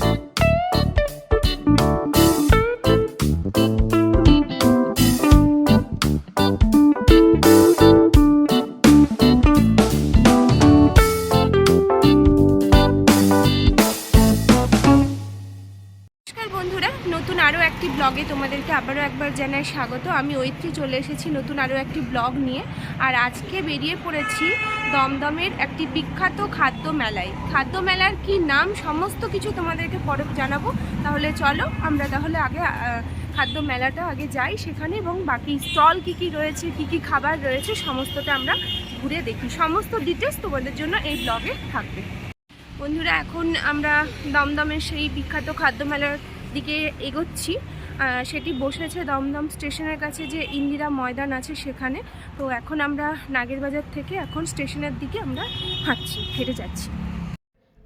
Thank you. বন্ধুরা, নতুন আরও একটি ব্লগে তোমাদেরকে আবারও একবার জানাই স্বাগত। আমি ঐত্রী চলে এসেছি নতুন আরও একটি ব্লগ নিয়ে। আর আজকে বেরিয়ে পড়েছি দমদমের একটি বিখ্যাত খাদ্য মেলায়। খাদ্য মেলার কি নাম, সমস্ত কিছু তোমাদেরকে পরে জানাব। তাহলে চলো, আমরা তাহলে আগে খাদ্য মেলাটা আগে যাই সেখানে এবং বাকি স্টল কি কি রয়েছে, কি কি খাবার রয়েছে, সমস্তটা আমরা ঘুরে দেখি। সমস্ত ডিটেলস তোমাদের জন্য এই ব্লগে থাকবে। বন্ধুরা, এখন আমরা দমদমের সেই বিখ্যাত খাদ্য মেলার দিকে এগোচ্ছি। সেটি বসেছে দমদম স্টেশনের কাছে যে ইন্দিরা ময়দান আছে সেখানে। তো এখন আমরা নাগেরবাজার থেকে এখন স্টেশনের দিকে আমরা হাঁটছি, হেঁটে যাচ্ছি।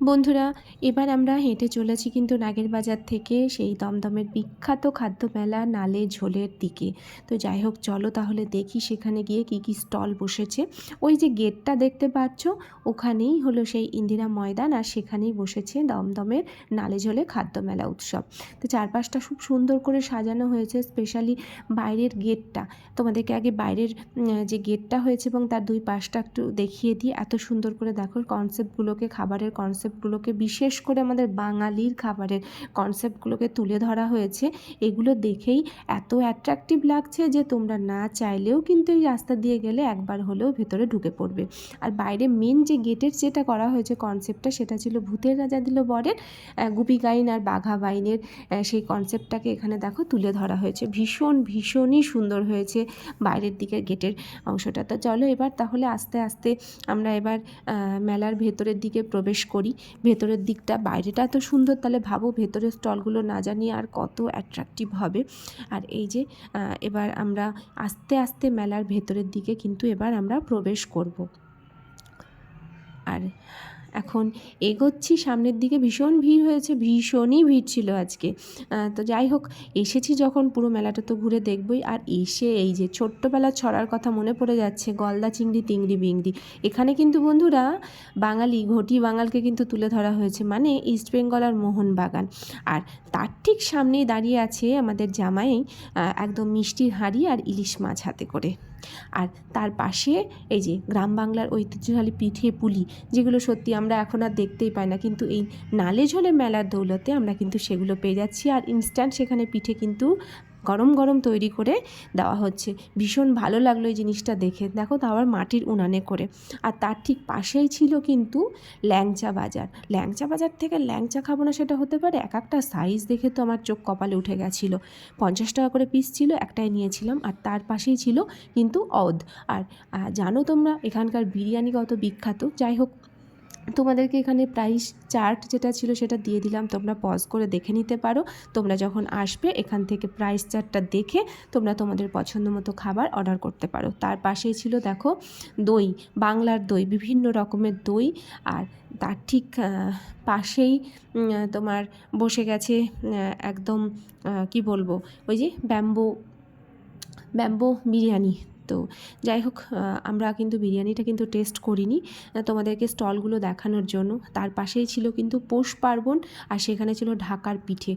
বন্ধুরা, এবার আমরা হেঁটে চলেছি কিন্তু নাগের বাজার থেকে সেই দমদমের বিখ্যাত খাদ্য মেলা নালে ঝোলের দিকে। তো যাই হোক, চলো তাহলে দেখি সেখানে গিয়ে কি কি স্টল বসেছে। ওই যে গেটটা দেখতে পাচ্ছ, ওখানেই হলো সেই ইন্দিরা ময়দান আর সেখানেই বসেছে দমদমের নালে ঝোলে খাদ্য মেলা উৎসব। তো চারপাশটা খুব সুন্দর করে সাজানো হয়েছে স্পেশালি বাইরের গেটটা। তোমাদেরকে আগে বাইরের যে গেটটা হয়েছে এবং তার দুই পাশটা একটু দেখিয়ে দিই। এত সুন্দর করে দেখো কনসেপ্টগুলোকে খাবারের কনসেপ্টগুলোকে বিশেষ করে আমাদের বাঙালির খাবারের কনসেপ্টগুলোকে তুলে ধরা হয়েছে, এগুলো দেখেই এত অ্যাট্রাকটিভ লাগছে যে তোমরা না চাইলেও কিন্তু এই রাস্তা দিয়ে গেলে একবার হলেও ভেতরে ঢুকে পড়বে। আর বাইরে মেন যে গেটের যেটা করা হয়েছে কনসেপ্টটা সেটা ছিল ভূতের রাজা দিল বরের গুপি গাইন আর বাঘা বাইনের সেই কনসেপ্টটাকে এখানে দেখো তুলে ধরা হয়েছে। ভীষণ, ভীষণই সুন্দর হয়েছে বাইরের দিকের গেটের অংশটা। তো চলো এবার তাহলে আস্তে আস্তে আমরা এবার মেলার ভেতরের দিকে প্রবেশ করি। ভেতরের দিকটা, বাইরেটা এত সুন্দর, তাহলে ভাবো ভেতরের স্টলগুলো না জানি আর কত অ্যাট্রাকটিভ হবে। আর এই যে এবার আমরা আস্তে আস্তে মেলার ভেতরের দিকে কিন্তু এবার আমরা প্রবেশ করব। আর এখন এগোচ্ছি সামনের দিকে, ভীষণ ভিড় হয়েছে, ভীষণই ভিড় ছিল আজকে। তো যাই হোক, এসেছি যখন পুরো মেলাটা তো ঘুরে দেখবই, আর এসে এই যে ছোট্টবেলা ছড়ার কথা মনে পড়ে যাচ্ছে, গলদা চিংড়ি, তিংড়ি, বিংড়ি। এখানে কিন্তু বন্ধুরা, বাঙালি, ঘটি বাঙালকে কিন্তু তুলে ধরা হয়েছে মানে ইস্ট বেঙ্গল আর মোহনবাগান। আর তার ঠিক সামনেই দাঁড়িয়ে আছে আমাদের জামাই একদম মিষ্টির হাঁড়ি আর ইলিশ মাছ হাতে করে। আর তার পাশে এই যে গ্রাম বাংলার ঐতিহ্যশালী পিঠে পুলি, যেগুলো সত্যি আমরা এখন আর দেখতেই পাই না, কিন্তু এই নালে ঝোলে মেলার দৌলতে আমরা কিন্তু সেগুলো পেয়ে যাচ্ছি। আর ইনস্ট্যান্ট সেখানে পিঠে কিন্তু গরম গরম তৈরি করে দেওয়া হচ্ছে। ভীষণ ভালো লাগল এই জিনিসটা দেখে। দেখো তো আবার মাটির উনানে করে। আর তার ঠিক পাশেই ছিল কিন্তু ল্যাংচা বাজার। ল্যাংচা বাজার থেকে ল্যাংচা খাব না সেটা হতে পারে, এক একটা সাইজ দেখে তো আমার চোখ কপালে উঠে গেছিল। পঞ্চাশ টাকা করে পিস ছিল, একটাই নিয়েছিলাম। আর তার পাশেই ছিল কিন্তু অদ আর জানো তোমরা এখানকার বিরিয়ানি কত বিখ্যাত? যাই হোক তোমাদেরকে এখানে প্রাইস চার্ট যেটা ছিল সেটা দিয়ে দিলাম। তোমরা পজ করে দেখে নিতে পারো। তোমরা যখন আসবে, এখান থেকে প্রাইস চার্টটা দেখে তোমরা তোমাদের পছন্দ মতো খাবার অর্ডার করতে পারো। তার পাশেই ছিল দেখো দই, বাংলার দই, বিভিন্ন রকমের দই। আর তার ঠিক পাশেই তোমার বসে গেছে একদম কি বলব? ওই যে ব্যাম্বো ব্যাম্বো বিরিয়ানি। তো যাই হোক আমরা কিন্তু বিরিয়ানিটা কিন্তু টেস্ট করিনি। তোমাদেরকে স্টলগুলো দেখানোর জন্য। তার পাশেই ছিল কিন্তু পৌষ পার্বণ আর সেখানে ছিল ঢাকার পিঠে।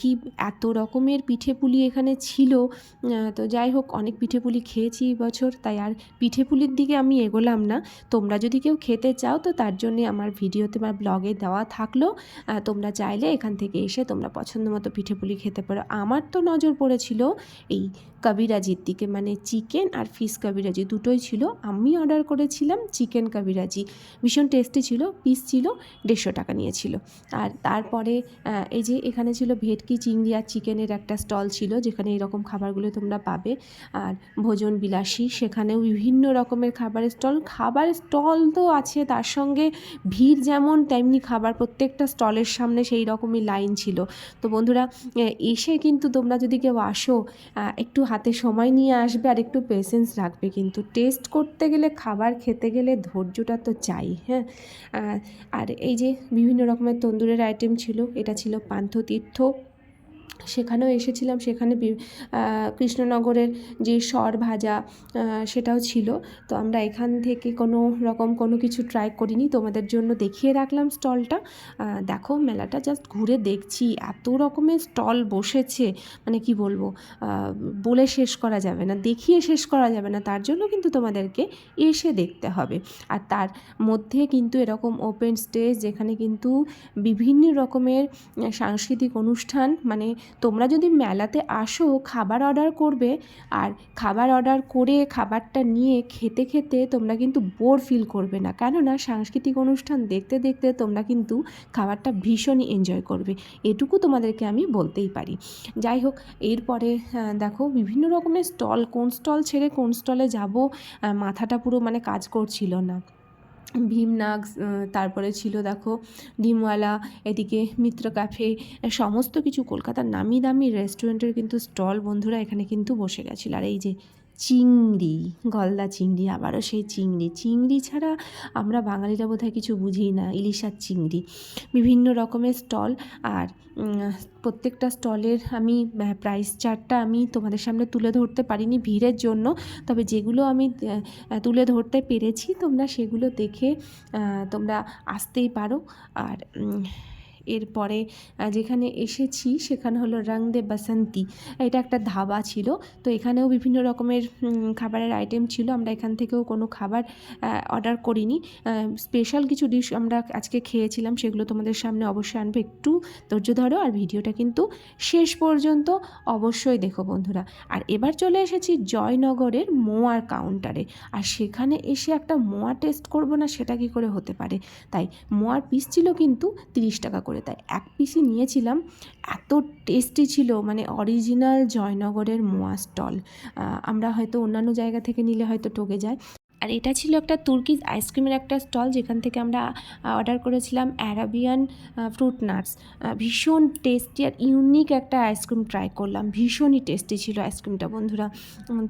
কি এত রকমের পিঠে পুলি এখানে ছিল। তো যাই হোক, অনেক পিঠে পুলি খেয়েছি বছর। তাই আর পিঠে পুলির দিকে আমি এগোলাম না। তোমরা যদি কেউ খেতে চাও, তো তার জন্যে আমার ভিডিওতে বা ব্লগে দেওয়া থাকল। তোমরা চাইলে এখান থেকে এসে তোমরা পছন্দ মতো পিঠে পুলি খেতে পারো। আমার তো নজর পড়েছিল এই কাবিরাজির দিকে মানে চিকেন আর ফিশ কাবিরাজি দুটোই ছিল। আমি অর্ডার করেছিলাম চিকেন কাবিরাজি। ভীষণ টেস্টি ছিল, পিস ছিল, দেড়শো টাকা নিয়েছিল। আর তারপরে এই যে এখানে ছিল ভেটকি চিংড়ি আর চিকেনের একটা স্টল ছিল, যেখানে এরকম খাবারগুলো তোমরা পাবে। আর ভোজন বিলাসী, সেখানেও বিভিন্ন রকমের খাবারের স্টল। খাবারের স্টল তো আছে, তার সঙ্গে ভিড় যেমন, তেমনি খাবার। প্রত্যেকটা স্টলের সামনে সেই রকমই লাইন ছিল। তো বন্ধুরা এসে কিন্তু তোমরা যদি কেউ আসো একটু হাতে সময় নিয়ে আসবে আর একটু পেশেন্স রাখবে। কিন্তু টেস্ট করতে গেলে, খাবার খেতে গেলে ধৈর্যটা তো চাই হ্যাঁ? আর এই যে বিভিন্ন রকমের তন্দুরের আইটেম ছিল, এটা ছিল পান্থতীর্থ। সেখানেও এসেছিলাম, সেখানে কৃষ্ণনগরের যে সর ভাজা সেটাও ছিল। তো আমরা এখান থেকে কোনো রকম কোনো কিছু ট্রাই করিনি। তোমাদের জন্য দেখিয়ে রাখলাম স্টলটা। দেখো, মেলাটা জাস্ট ঘুরে দেখছি। এত রকমের স্টল বসেছে। মানে কি বলব বলে শেষ করা যাবে না, দেখিয়ে শেষ করা যাবে না। তার জন্য কিন্তু তোমাদেরকে এসে দেখতে হবে। আর তার মধ্যে কিন্তু এরকম ওপেন স্টেজ যেখানে কিন্তু বিভিন্ন রকমের সাংস্কৃতিক অনুষ্ঠান মানে তোমরা যদি মেলাতে আসো, খাবার অর্ডার করবে। আর খাবার অর্ডার করে খাবারটা নিয়ে খেতে খেতে তোমরা কিন্তু বোর ফিল করবে না। কেননা সাংস্কৃতিক অনুষ্ঠান দেখতে দেখতে তোমরা কিন্তু খাবারটা ভীষণই এনজয় করবে। এটুকু তোমাদেরকে আমি বলতেই পারি। যাই হোক, এরপরে দেখো বিভিন্ন রকমের স্টল কোন স্টল ছেড়ে কোন স্টলে যাব মাথাটা পুরো মানে কাজ করছিল না। ভীমনাগ তারপরে ছিল দেখো ডিমওয়ালা, এদিকে মিত্র ক্যাফে সমস্ত কিছু কলকাতার নামি দামি রেস্টুরেন্টের কিন্তু স্টল বন্ধুরা এখানে কিন্তু বসে গেছিল। আর এই যে চিংড়ি, গলদা চিংড়ি, আবারও সেই চিংড়ি। চিংড়ি ছাড়া আমরা বাঙালিরা বোধহয় কিছু বুঝি না ইলিশার চিংড়ি। বিভিন্ন রকমের স্টল আর প্রত্যেকটা স্টলের আমি প্রাইস চার্টটা আমি তোমাদের সামনে তুলে ধরতে পারিনি ভিড়ের জন্য। তবে যেগুলো আমি তুলে ধরতে পেরেছি, তোমরা সেগুলো দেখে তোমরা আসতেই পারো। আর এরপরে যেখানে এসেছি সেখানে হলো রং দে বাসন্তী। এটা একটা ধাবা ছিল। তো এখানেও বিভিন্ন রকমের খাবারের আইটেম ছিল। আমরা এখান থেকেও কোনো খাবার অর্ডার করিনি। স্পেশাল কিছু ডিশ আমরা আজকে খেয়েছিলাম, সেগুলো তোমাদের সামনে অবশ্যই আনব। একটু ধৈর্য ধরো আর ভিডিওটা কিন্তু শেষ পর্যন্ত অবশ্যই দেখো বন্ধুরা। আর এবার চলে এসেছি জয়নগরের মোয়ার কাউন্টারে আর সেখানে এসে একটা মোয়া টেস্ট করব না, সেটা কি করে হতে পারে? তাই মোয়ার পিস ছিল কিন্তু তিরিশ টাকা করে। তাই এক পিসে নিয়েছিলাম, এত টেস্টি ছিল মানে অরিজিনাল জয়নগরের মোয়া স্টল আমরা হয়তো অন্যান্য জায়গা থেকে নিলে হয়তো ঠকে যায়। আর এটা ছিল একটা তুর্কিজ আইসক্রিমের একটা স্টল যেখান থেকে আমরা অর্ডার করেছিলাম অ্যারাবিয়ান ফ্রুট নাটস। ভীষণ টেস্টি আর ইউনিক একটা আইসক্রিম ট্রাই করলাম। ভীষণই টেস্টি ছিল আইসক্রিমটা, বন্ধুরা।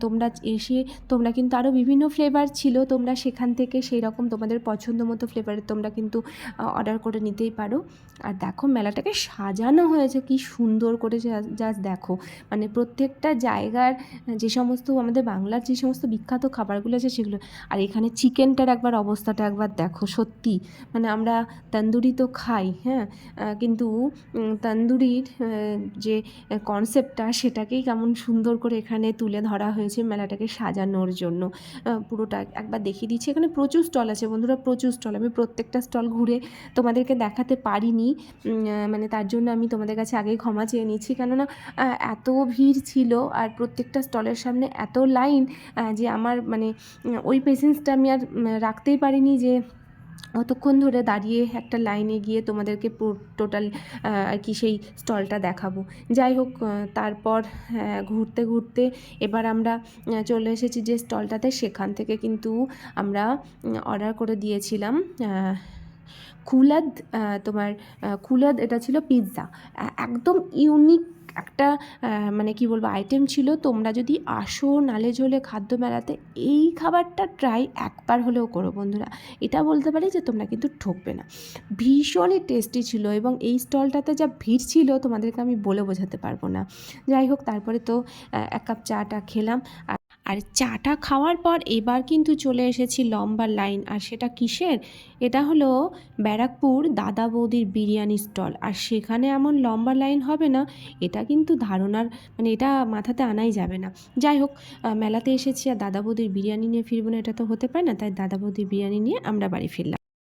তোমরা এসে, তোমরা কিন্তু আরও বিভিন্ন ফ্লেভার ছিল, তোমরা সেখান থেকে সেই রকম তোমাদের পছন্দ মতো ফ্লেভারের তোমরা কিন্তু অর্ডার করে নিতেই পারো। আর দেখো মেলাটাকে সাজানো হয়েছে, কি সুন্দর করে জাস্ট দেখো। মানে প্রত্যেকটা জায়গার যে সমস্ত আমাদের বাংলার যে সমস্ত বিখ্যাত খাবারগুলো আছে সেগুলো আর এখানে চিকেনটার একবার অবস্থাটা একবার দেখো, সত্যি। মানে আমরা তন্দুরি তো খাই হ্যাঁ? কিন্তু তন্দুরির যে কনসেপ্টটা সেটাকেই কেমন সুন্দর করে এখানে তুলে ধরা হয়েছে মেলাটাকে সাজানোর জন্য। পুরোটা একবার দেখিয়ে দিচ্ছি। এখানে প্রচুর স্টল আছে বন্ধুরা, প্রচুর স্টল। আমি প্রত্যেকটা স্টল ঘুরে তোমাদেরকে দেখাতে পারিনি। মানে তার জন্য আমি তোমাদের কাছে আগেই ক্ষমা চেয়ে নিচ্ছি। কেননা এত ভিড় ছিল আর প্রত্যেকটা স্টলের সামনে এত লাইন যে আমার মানে ওই পেশেন্সটা আমি আর রাখতেই পারিনি যে অতক্ষণ ধরে দাঁড়িয়ে একটা লাইনে গিয়ে তোমাদেরকে টোটাল আর কি সেই স্টলটা দেখাবো। যাই হোক তারপর ঘুরতে ঘুরতে এবার আমরা চলে এসেছি যে স্টলটাতে সেখান থেকে কিন্তু আমরা অর্ডার করে দিয়েছিলাম আহ, তোমার কুলাদ এটা ছিল পিৎজা একদম ইউনিক একটা মানে কি বলব আইটেম ছিল। তোমরা যদি আসো নালে ঝোলে খাদ্য মেলাতে, এই খাবারটা ট্রাই একবার হলেও করো বন্ধুরা। এটা বলতে পারি যে তোমরা কিন্তু ঠকবে না। ভীষণই টেস্টি ছিল এবং এই স্টলটাতে যা ভিড় ছিল তোমাদেরকে আমি বলে বোঝাতে পারব না। যাই হোক, তারপরে তো এক কাপ চাটা খেলাম। আর আর চাটা খাওয়ার পর এবার কিন্তু চলে এসেছি লম্বা লাইন। আর সেটা কিসের? এটা হলো ব্যারাকপুর দাদা বৌদির বিরিয়ানি স্টল। আর সেখানে এমন লম্বা লাইন হবে না, এটা কিন্তু ধারণার মানে এটা মাথাতে আনাই যাবে না। যাই হোক মেলাতে এসেছি আর দাদা বৌদির বিরিয়ানি নিয়ে ফিরবো না, এটা তো হতে পারে না, তাই দাদা বৌদির বিরিয়ানি নিয়ে আমরা বাড়ি ফিরলাম।